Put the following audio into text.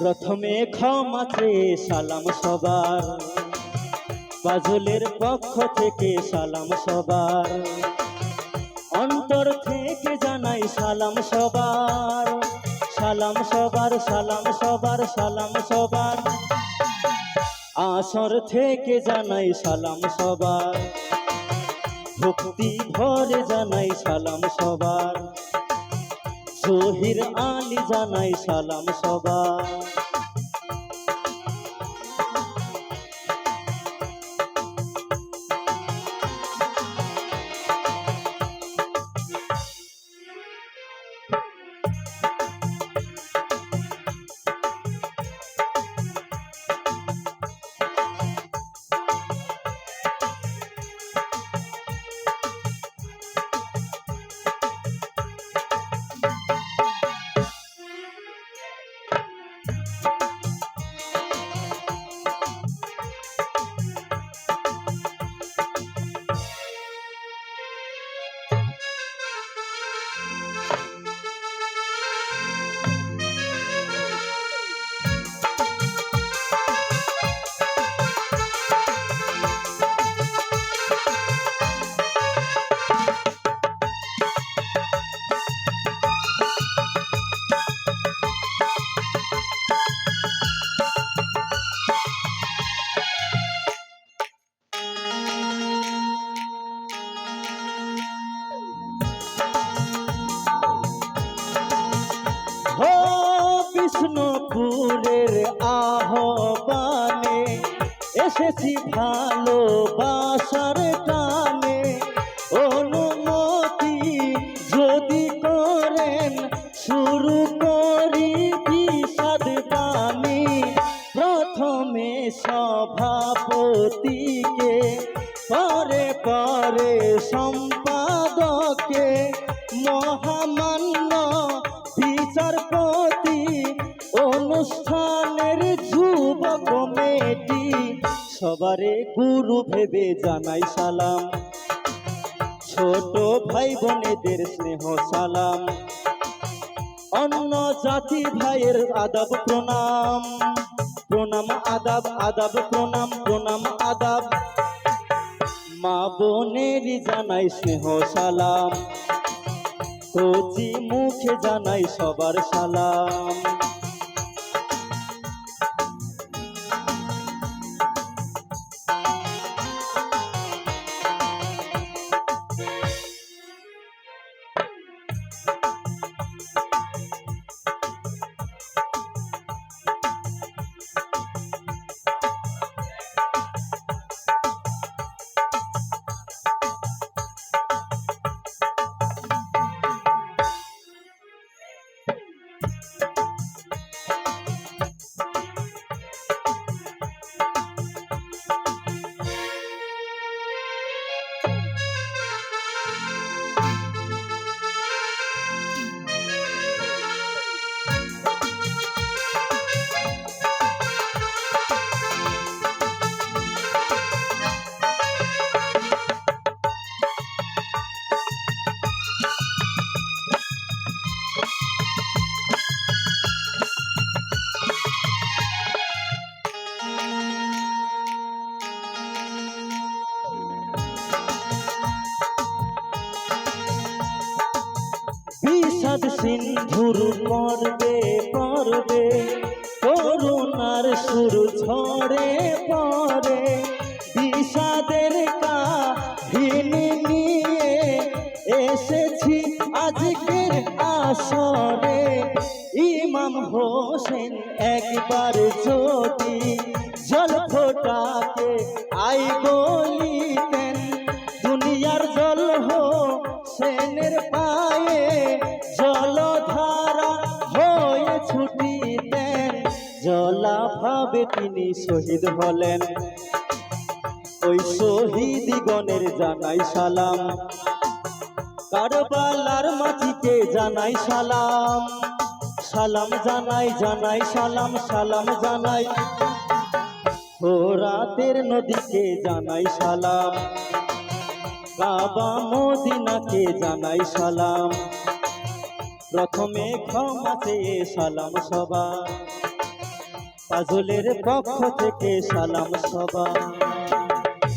প্রথমে ক্ষমা চেয়ে সালাম সবার। পাজলের পক্ষ থেকে সালাম সবার। অন্তর থেকে জানাই সালাম সবার। সালাম সবার সালাম সবার সালাম সবার। আসর থেকে জানাই সালাম সবার। ভক্তি ভরে জানাই সালাম সবার। জহির আলী জানাই সালাম সবার। বিষ্ণুপুরের আহ্বানে, এসেছি ভালোবাসার টানে। অনুমতি যদি করেন, শুরু করি বিষাদ বাণী। প্রথমে সভাপতিকে, পরে পরে সম্পাদকে। মহামান্য সবারে গুরু ভেবে জানাই সালাম। ছোট ভাই বোনেদের স্নেহ সালাম। অন্য জাতি ভাইয়ের আদাব প্রণাম। প্রণাম আদাব আদাব প্রণাম প্রণাম আদাব। মা বোনের জানাই স্নেহ সালাম। কচি মুখে জানাই সবার সালাম। বিষাদ সিন্ধুর পর্বে পর্বে, করুণার সুর ঝরে পরে বিষাদের কাহিনী নিয়ে এসেছি আজকের আসরে। ইমাম হোসেন একবার যদি জল ফোটাকে আই ভাবে তিনি শহীদ হলেন। ওই শহীদগণের জানাই সালাম। কারবালার মাটিকে জানাই সালাম। সালাম জানাই জানাই সালাম সালাম জানাই। হোরাতের নদীকে জানাই সালাম। কাবা মদিনাকে জানাই সালাম। প্রথমে ক্ষমা চেয়ে সালাম সবার। কাজলের পক্ষ থেকে সালাম সবাই